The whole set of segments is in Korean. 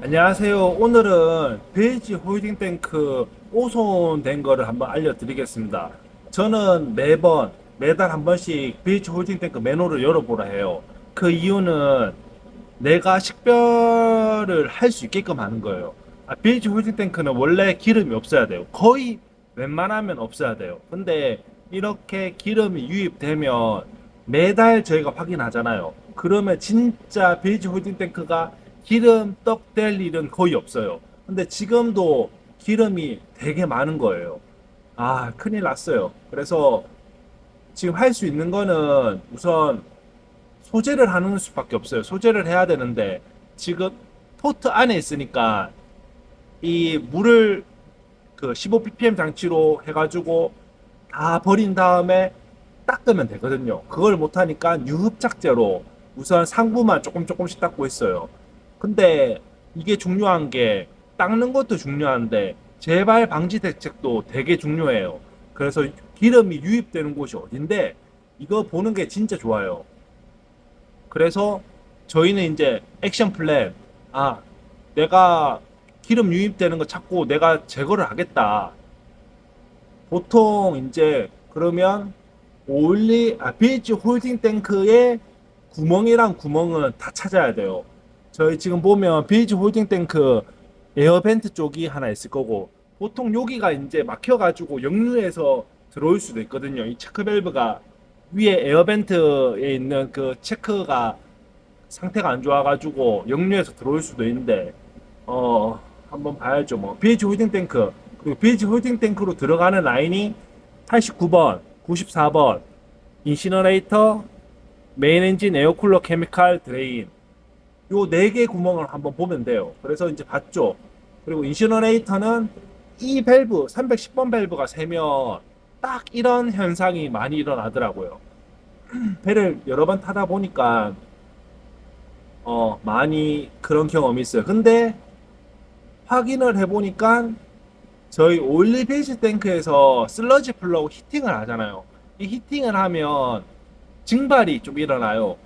안녕하세요. 오늘은 베이지 홀딩 탱크 오손된 거를 한번 알려드리겠습니다. 저는 매번 매달 한 번씩 베이지 홀딩 탱크 매너를 열어보라 해요. 그 이유는 내가 식별을 할 수 있게끔 하는 거예요. 아, 베이지 홀딩 탱크는 원래 기름이 없어야 돼요. 거의 웬만하면 없어야 돼요. 근데 이렇게 기름이 유입되면 매달 저희가 확인하잖아요. 그러면 진짜 베이지 홀딩 탱크가 기름 떡 될 일은 거의 없어요. 근데 지금도 기름이 되게 많은 거예요. 아, 큰일 났어요. 그래서 지금 할 수 있는 거는 우선 소재를 하는 수밖에 없어요. 소재를 해야 되는데 지금 포트 안에 있으니까 이 물을 그 15ppm 장치로 해가지고 다 버린 다음에 닦으면 되거든요. 그걸 못하니까 유흡착제로 우선 상부만 조금 조금씩 닦고 있어요. 근데 이게 중요한 게 닦는 것도 중요한데 재발 방지 대책도 되게 중요해요. 그래서 기름이 유입되는 곳이 어딘데 이거 보는 게 진짜 좋아요. 그래서 저희는 이제 액션 플랜 아 내가 기름 유입되는 거 찾고 내가 제거를 하겠다. 보통 이제 그러면 올리 아 비치 홀딩 탱크의 구멍이랑 구멍은 다 찾아야 돼요. 저희 지금 보면 비치 홀딩 탱크 에어벤트 쪽이 하나 있을 거고 보통 여기가 이제 막혀가지고 역류해서 들어올 수도 있거든요. 이 체크 밸브가 위에 에어벤트에 있는 그 체크가 상태가 안 좋아가지고 역류해서 들어올 수도 있는데 어 한번 봐야죠. 뭐 BH 홀딩 탱크 그리고 BH 홀딩 탱크로 들어가는 라인이 89번, 94번 인시너레이터, 메인 엔진 에어쿨러 케미칼 드레인 요 네 개 구멍을 한번 보면 돼요. 그래서 이제 봤죠. 그리고 인시너레이터는 이 밸브 310번 밸브가 세면 딱 이런 현상이 많이 일어나더라고요. 배를 여러 번 타다 보니까 어 많이 그런 경험이 있어요. 근데 확인을 해보니까 저희 올리 베이스 탱크에서 슬러지 플러그 히팅을 하잖아요. 이 히팅을 하면 증발이 좀 일어나요.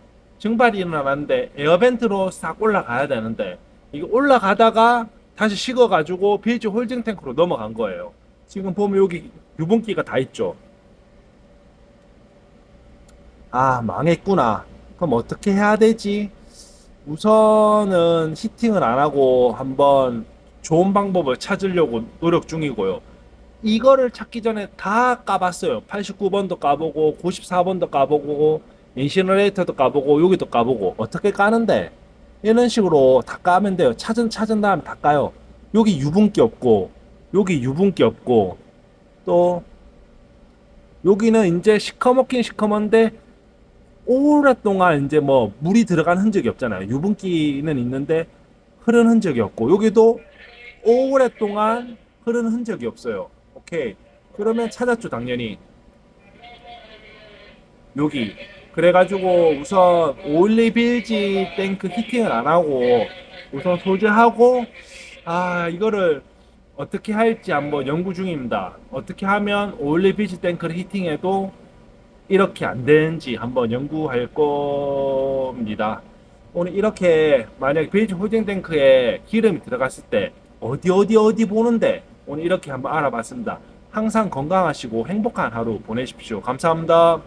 증발이 일어나는데 에어벤트로 싹 올라가야 되는데 이게 올라가다가 다시 식어가지고 베이지 홀딩 탱크로 넘어간 거예요. 지금 보면 여기 유분기가 다 있죠. 아 망했구나. 그럼 어떻게 해야 되지? 우선은 히팅을 안 하고 한번 좋은 방법을 찾으려고 노력 중이고요. 이거를 찾기 전에 다 까봤어요. 89번도 까보고 94번도 까보고 인시너레이터도 까보고 여기도 까보고 어떻게 까는데 이런 식으로 다 까면 돼요. 찾은 찾은 다음에 다 까요. 여기 유분기 없고 여기 유분기 없고 또 여기는 이제 시커멓긴 시커먼데 오랫동안 이제 뭐 물이 들어간 흔적이 없잖아요. 유분기는 있는데 흐른 흔적이 없고 여기도 오랫동안 흐른 흔적이 없어요. 오케이. 그러면 찾았죠, 당연히. 여기. 그래가지고 우선 올리 빌지 탱크 히팅을 안 하고 우선 소재하고 아 이거를 어떻게 할지 한번 연구 중입니다. 어떻게 하면 올리 빌지 탱크를 히팅해도 이렇게 안 되는지 한번 연구할 겁니다. 오늘 이렇게 만약 베이지 홀딩 탱크에 기름이 들어갔을 때 어디 어디 어디 보는데 오늘 이렇게 한번 알아봤습니다. 항상 건강하시고 행복한 하루 보내십시오. 감사합니다.